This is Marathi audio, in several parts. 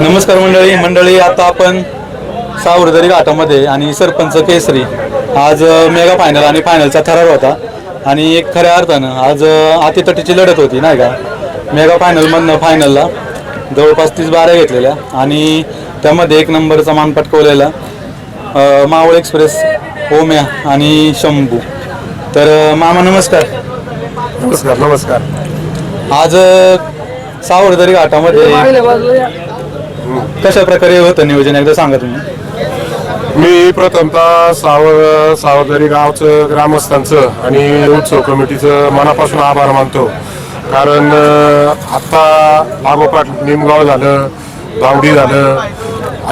नमस्कार मंडळी मंडळी आता आपण सावरदरी घाटामध्ये आणि सरपंच केसरी आज मेगा फायनल आणि फायनलचा थरार होता. आणि एक खऱ्या अर्थानं आज अतितटीची लढत होती नाही का? मेगा फायनलमधनं फायनलला जवळपास तीस बाऱ्या घेतलेल्या आणि त्यामध्ये एक नंबरचा मान पटकवलेला मावळ एक्सप्रेस ओम्या आणि शंभू. तर मामा नमस्कार. नमस्कार नमस्कार. आज सावरदरी घाटामध्ये कशा प्रकारे होतं नियोजन? एकदा सांगा तुम्ही. मी प्रथमतः सावर सावरदरी गावचं ग्रामस्थांचं आणि उत्सव कमिटीचं मनापासून आभार मानतो. कारण अं, आत्ता लागोपाठ निमगाव झालं दावडी झालं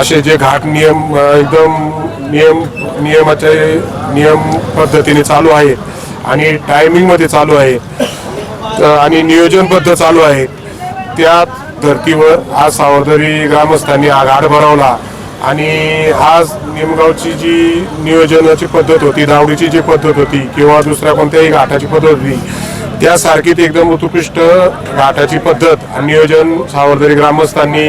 असे जे घाट नियम अं, एकदम नियम नियमाचे नियम पद्धतीने चालू आहे आणि टायमिंगमध्ये चालू आहे तर आणि नियोजनबद्ध चालू आहे त्यात धर्तीवर आज सावरदरी ग्रामस्थांनी हा भरवला. आणि आज निमगावची जी नियोजनाची पद्धत होती दावडीची जी पद्धत होती किंवा दुसऱ्या कोणत्याही घाटाची पद्धत होती त्यासारखीच एकदम उत्कृष्ट घाटाची पद्धत आणि नियोजन सावरदरी ग्रामस्थांनी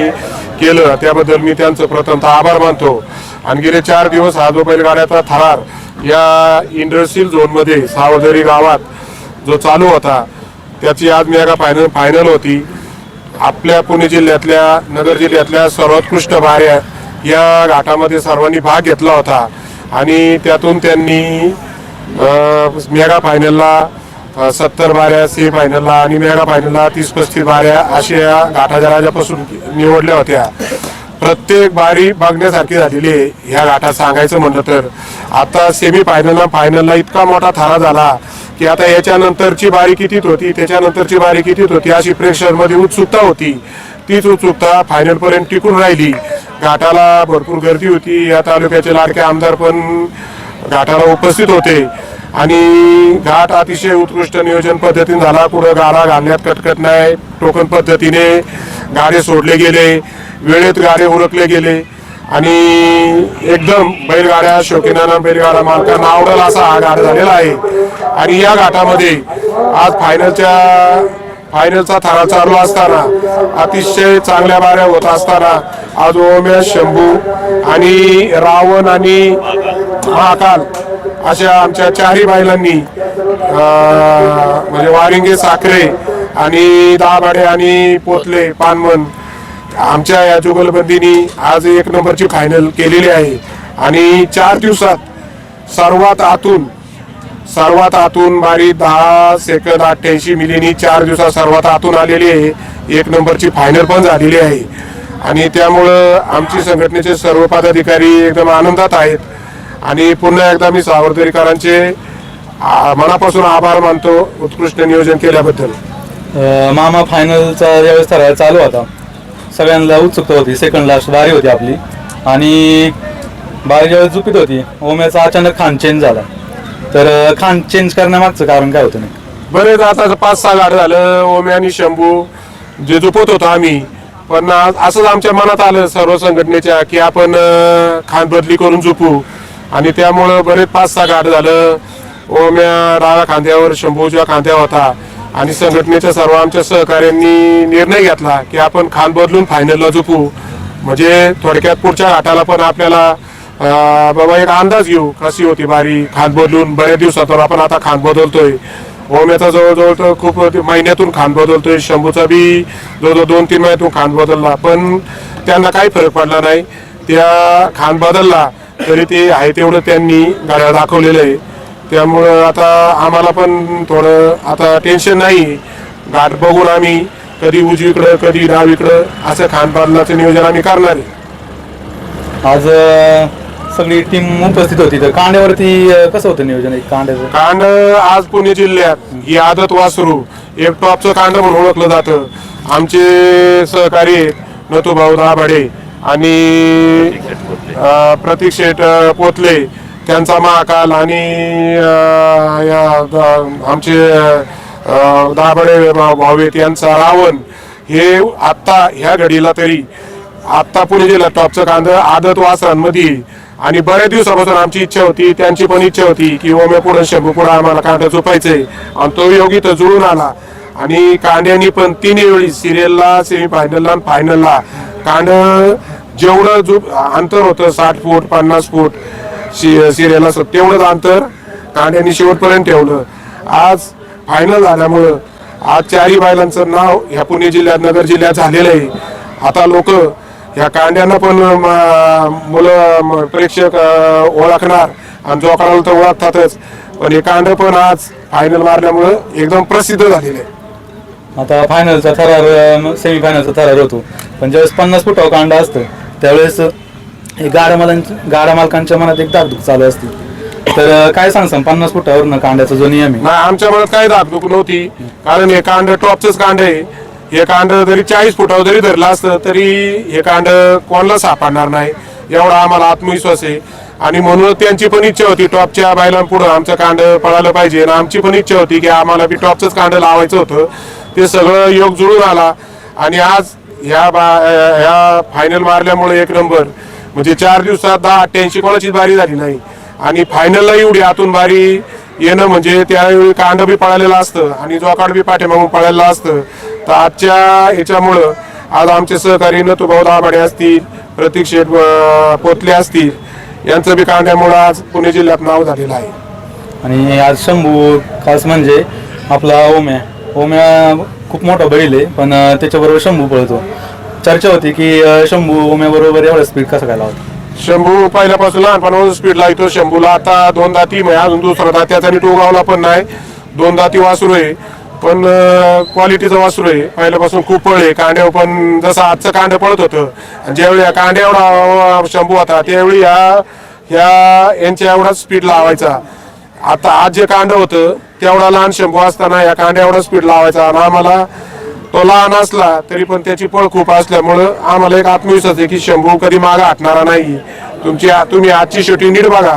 केलं. त्याबद्दल मी त्यांचं प्रथमतः आभार मानतो. आणि गेले चार दिवस हा जो बैलगाड्याचा थरार या इंडस्ट्रियल झोनमध्ये सावरदरी गावात जो चालू होता त्याची आज मेगा फायनल फायनल होती. आपल्या पुणे जिल्ह्यातल्या नगर जिल्ह्यातल्या सर्वोत्कृष्ट बाऱ्या या घाटामध्ये सर्वांनी भाग घेतला होता. आणि त्यातून त्यांनी मेगा फायनलला सत्तर बाऱ्या सी फायनलला आणि मेगा फायनलला तीस पस्तीस बाऱ्या अशा या घाटाच्या राजापासून निवडल्या होत्या. प्रत्येक बारी बघण्यासारखी झालेली आहे. ह्या घाटात सांगायचं म्हणलं तर. आता सेमी फायनलला फायनलला इतका मोठा थारा झाला की आता याच्यानंतरची बारी कितीत होती त्याच्यानंतरची बारी कितीत होती अशी प्रेक्षरमध्ये उत्सुकता होती. तीच उत्सुकता फायनलपर्यंत टिकून राहिली. घाटाला भरपूर गर्दी होती. या तालुक्याचे लाडके आमदार पण घाटाला उपस्थित होते. आणि घाट अतिशय उत्कृष्ट नियोजन पद्धतीने झाला. कुठं गारा घालण्यात कटकट नाही. टोकन पद्धतीने गाडे सोडले गेले. वेळेत गाडे उरकले गेले. आणि एकदम बैलगाड्या शौकीनांना बैलगाडा मालकांना आवडेल असा हा घाट झालेला आहे. आणि या घाटामध्ये आज फायनलच्या फायनलचा थारा चालू असताना अतिशय चांगल्या बाऱ्या होत असताना आज ओम्या शंभू आणि रावण आणि महाकाल अशा आमच्या चारही बायलांनी म्हणजे वारिंगे साखरे आणि दाभाडे आणि पोतले पानमन आमच्या या जुगलबंदीनी आज एक नंबरची फायनल केलेली आहे. आणि चार दिवसात सर्वात आतून सर्वात आतून बारी दहा सेकंद अठ्ठ्याऐंशी मिलीनी चार दिवसात सर्वात आतून आलेली आहे. एक नंबरची फायनल पण झालेली आहे. आणि त्यामुळं आमची संघटनेचे सर्व पदाधिकारी एकदम आनंदात आहेत. आणि पुन्हा एकदा मी सावरदरीकरांचे आ, मनापासून आभार मानतो उत्कृष्ट नियोजन केल्याबद्दल. मामा फायनलचा ज्यावेळेस थरार चालू होता सगळ्यांना उत्सुकता होती सेकंड लास्ट बारी होती आपली. आणि बारी ज्यावेळेस झुपीत होती ओम्याचा अचानक खान चेंज झाला. तर खान चेंज करण्यामागचं कारण काय होतं नाही बरेच आता पाच सहा गाड झालं ओमे आणि शंभू जे झोपत होतो आम्ही. पण असंच आमच्या मनात आलं सर्व संघटनेच्या की आपण खान बदली करून झोपू. आणि त्यामुळं बरेच पाच सहा गाड झालं. ओम्या डाव्या खांद्यावर शंभूच्या खांद्या होता. आणि संघटनेच्या सर्व आमच्या सहकाऱ्यांनी निर्णय घेतला की आपण खान बदलून फायनलला झोपू. म्हणजे थोडक्यात पुढच्या घाटाला पण आपल्याला बाबा एक अंदाज घेऊ कशी होती बारी खान बदलून. बऱ्याच दिवसातून आपण आता खान बदलतोय. ओम्याचा जवळजवळ तर खूप महिन्यातून खान बदलतोय. शंभूचा बी जवळजवळ दोन तीन महिन्यातून खान बदलला. पण त्यांना काही फरक पडला नाही. त्या खान बदलला. तरी ते आहे तेवढं त्यांनी गाड्या दाखवलेलं आहे. त्यामुळं आता आम्हाला पण थोडं आता टेन्शन नाही. गाठ बघून आम्ही कधी उजवीकडं कधी डावीकडं असं खान बदलाचं नियोजन आम्ही करणार आहे. आज अ, सगळी टीम उपस्थित होती. तर कांड्यावरती अ, कसं होतं नियोजन एक कांड्याचं? कांड आज पुणे जिल्ह्यात ही आदत वासरू. एक टॉपचं कांड म्हणून ओळखलं जातं. आमचे सहकारी नथुभाऊ दाभाडे आणि प्रतीक शेठ पोतले त्यांचा महाकाल आणि या आमचे दाबडे भावेत यांचा रावण. हे आत्ता ह्या घडीला तरी आत्ता पुणे जिल्ह्यात टॉपचं कांद आदत वासरांमध्ये आणि बऱ्याच दिवसापासून आमची इच्छा होती त्यांची पण इच्छा होती की ओम्या पुढं शंभू पुढं आम्हाला कांदा झोपायचंय आणि तो योगी तर जुळून आला. आणि कांद्यांनी पण तिन्ही वेळी सिरियलला सेमीफायनलला आणि फायनलला कांदं जेवढं जो अंतर होतं साठ फूट पन्नास फूट शि सिरियल असं तेवढंच अंतर कांड्यांनी शेवटपर्यंत ठेवलं. आज फायनल झाल्यामुळं आज चारही बायलांचं नाव ह्या पुणे जिल्ह्यात नगर जिल्ह्यात झालेलं आहे. आता लोक ह्या कांड्यांना पण मुलं प्रेक्षक ओळखणार आणि जोकाला तर ओळखतातच. पण हे कांड पण आज फायनल मारल्यामुळं एकदम प्रसिद्ध झालेलं आहे. आता फायनलचा थरार सेमी फायनलचा थरार होतो. पण ज्यावेळेस पन्नास फुटावर कांड असतं त्यावेळेस हे गाड्या मालांच्या गाड्या मालकांच्या मनात एक दागदुख चालू असते. तर काय सांगसान पन्नास फुटावर कांड्याचा जो नियम आहे? नाही आमच्या मनात काही धाकधूक नव्हती. कारण हे कांड टॉपचंच कांड आहे. हे कांड जरी चाळीस फुटावर जरी धरलं असतं तरी हे कांड कोणाला सापडणार नाही. एवढा आम्हाला आत्मविश्वास आहे. आणि म्हणून त्यांची पण इच्छा होती टॉपच्या बायलांपुढं आमचं कांड पळालं पाहिजे. आणि आमची पण इच्छा होती की आम्हाला बी टॉपचंच कांड लावायचं होतं. ते सगळं योग जुळून आला. आणि आज ह्या बा ह्या फायनल मारल्यामुळे एक नंबर म्हणजे चार दिवसात दहा अठ्ठ्याऐंशी कोणाचीच बारी झाली नाही. आणि फायनलला एवढी आतून बारी येणं म्हणजे त्यावेळी कांड बी पळालेलं असतं आणि जोकाड बी पाठीमागून पळालेलं असतं. तर आजच्या ह्याच्यामुळं आज आमचे सहकारी नतुभाऊ दाभाडे असतील प्रतीक शेठ पोतले असतील यांचं बी कांड्यामुळं आज पुणे जिल्ह्यात नाव झालेलं आहे. आणि आज शंभू खास म्हणजे आपला ओम्या. ओम्या खूप मोठा बैल आहे पण अं, त्याच्याबरोबर शंभू पळतो. चर्चा होती की अं, शंभू उम्याबरोबर एवढा स्पीड कसा काय लावतो? शंभू पहिल्यापासून लहानपणापासून स्पीड लागतो शंभूला आता दोन दाती म्हणजे अजून दुसरा दात्या त्याने टोगावला पण नाही. दोन दाती वासरू आहे पण क्वालिटीचं वासरू आहे. पहिल्यापासून खूप पळ आहे. कांड्यावर पण जसं आजचं कांड पळत होतं आणि ज्यावेळी या कांड्या एवढा शंभू होता त्यावेळी ह्या ह्या यांच्या एवढा स्पीड लावायचा. आता आज जे कांड होतं तेवढा लहान शंभू असताना या कांड्या एवढा स्पीड लावायचा आणि आम्हाला तो लहान असला तरी पण त्याची पळ खूप असल्यामुळं आम्हाला एक आत्मविश्वास आहे की शंभू कधी मागा हटणारा नाही. तुमची तुम्ही आजची शेवटी नीट बघा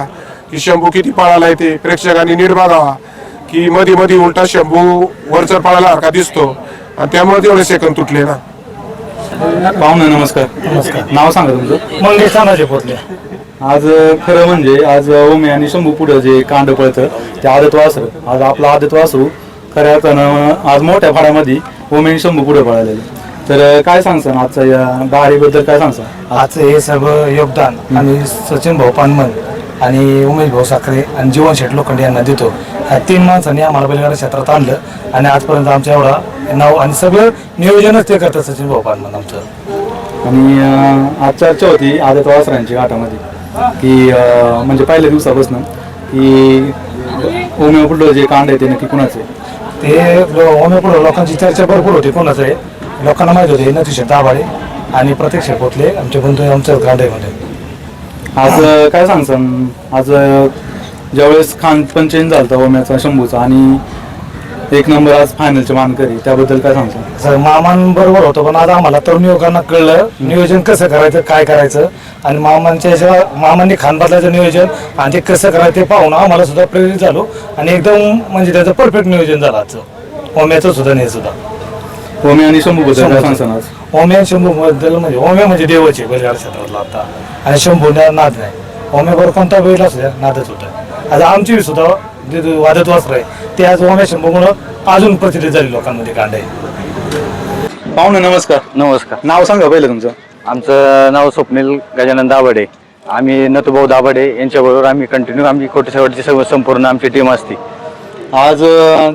की शंभू किती पळाला येते प्रेक्षकांनी नीट बघावा की मध्ये मध्ये उलटा शंभू वरचर पळायला हरका दिसतो. आणि त्यामुळे तेवढे सेकंद तुटले ना. पाहुणे नमस्कार. नमस्कार. नाव सांगा तुमचं. मंगेश तानाजी पोतले. आज खरं म्हणजे आज ओमे आणि शंभू पुढं जे कांड पळतं ते आदत वासरू. आज आपला आदत वासरू खऱ्या अर्थानं आज मोठ्या फाड्यामध्ये ओमे आणि शंभू पुढे पळालेले. तर काय सांगसान आजच्या या बद्दल काय सांगसान? आज हे सगळं योगदान आम्ही सचिन भाऊ पानमन आणि उमेश भाऊ साखरे आणि जीवन शेठ लोखंडे यांना देतो. ह्या तीन माणसांनी आम्हाला बैलगाडा क्षेत्रात आणलं आणि आजपर्यंत आमच्या एवढा नाव आणि सगळं नियोजनच ते करतात सचिन भाऊ पानमन आमचं. आणि अं, आज चर्चा होती आदत वासरांची घाटामध्ये की म्हणजे पहिल्या दिवसापासून की पुढलं जे कांड आहे ते नक्की कुणाचे ते ओमे पुढे लोकांची चर्चा भरपूर होती कोणाचं आहे? लोकांना माहीत होते नतीशे दाभाडे आणि प्रत्येक शेठ पोतले आमचे बंधू आमच्या ग्रांडामध्ये आज अं, काय सांगसान? आज ज्यावेळेस खान पण चेंज झालता ओम्याचा शंभूचा आणि एक नंबर आज फायनलचे मानकरी त्याबद्दल काय सांगसान सर मामांबरोबर होतो पण आता आम्हाला तरुण युवकांना कळलं नियोजन कसं करायचं काय करायचं. आणि मामांच्या ह्याच्या मामांनी खान बदलायचं नियोजन आणि ते कसं करायचं ते पाहून आम्हाला सुद्धा प्रेरित झालो. आणि एकदम म्हणजे त्याचं परफेक्ट नियोजन झालं आजचं. ओम्याचं सुद्धा नाही सुद्धा. ओमे आणि शंभू बद्दल काय शंभूचं. सांगसान आज ओम्या शंभू बद्दल म्हणजे ओम्या म्हणजे देवाचे बैलगाड क्षेत्रातला आता. आणि शंभू नाद नाही. ओम्याबरोबर कोणता बैल असू द्या नादच होता. आता आमची सुद्धा जे जे वादत वासर आहे ते आज ओम्या शंभूमुळं अजून प्रसिद्ध झाली लोकांमध्ये कांड आहे पाहुणे नमस्कार. नमस्कार. नाव सांगा पहिलं तुमचं. आमचं नाव स्वप्नील गजानन दाभाडे. आम्ही नतुभाऊ दाभाडे यांच्याबरोबर आम्ही कंटिन्यू आमची कोटेश्वरची सर्व संपूर्ण आमची टीम असते. आज अं,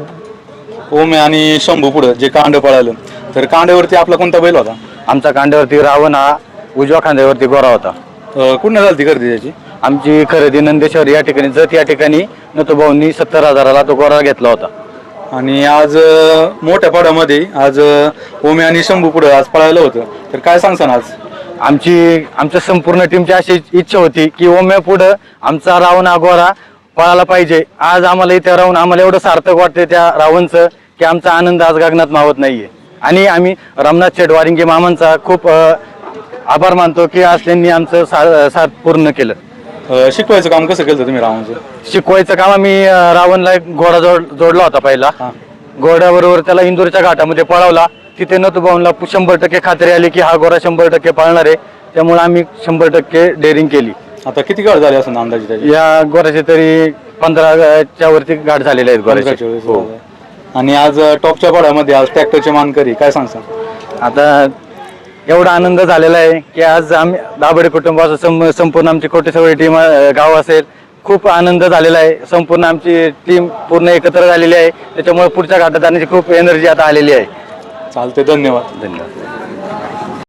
ओमे आणि शंभू पुढं जे कांड पळालं तर कांड्यावरती आपला कोणता बैल होता? आमचा कांड्यावरती रावण हा उजव्या खांद्यावरती गोरा होता. अं, कुठनं झाली गर्दी त्याची? आमची खरेदी नंदेश्वर या ठिकाणी जत या ठिकाणी नतुभाऊंनी सत्तर हजाराला तो गोरा घेतला होता. आणि आज अं, मोठ्या पाड्यामध्ये आज अं, ओमे आणि शंभू पुढं आज पळायला होतं. तर काय सांगसान आज? आमची आमच्या संपूर्ण टीमची अशी इच्छा होती की ओम्या पुढं आमचा रावण हा गोरा पळाला पाहिजे. आज आम्हाला इथे राहून आम्हाला एवढं सार्थक वाटते त्या रावणचं की आमचा आनंद आज गगनात मावत नाहीये. आणि आम्ही रामनाथ चेडवारिंगे मामांचा खूप अ, आभार मानतो की आज त्यांनी आमचं सा- साथ पूर्ण केलं. अं, शिकवायचं काम कसं केलं तुम्ही रावांचं शिकवायचं काम आम्ही अ, रावणला एक घोडा जोड जोडला होता पहिला. हा. घोड्याबरोबर त्याला इंदोरच्या घाटामध्ये पळवला. तिथे नतुभाऊनला शंभर टक्के खात्री आली की हा घोडा शंभर टक्के पाळणार आहे. त्यामुळे आम्ही शंभर टक्के डेअरिंग केली. आता किती काळ झाले असं अंदाजे त्याची? या गोऱ्याचे तरी पंधराच्या वरती गाठ झालेले आहेत पंधराच्या वेळेस हो. झालं. आणि आज अं, टॉपच्या पाड्यामध्ये आज ट्रॅक्टरचे मानकरी काय सांगसान आता एवढा आनंद झालेला आहे की आज आम्ही दाबडे कुटुंबाचं सं संपूर्ण आमची कोटी सगळी टीम गाव असेल खूप आनंद झालेला आहे. संपूर्ण आमची टीम पूर्ण एकत्र झालेली आहे. त्याच्यामुळे पुढच्या घाटात जाण्याची खूप एनर्जी आता आलेली आहे. चालते धन्यवाद. धन्यवाद.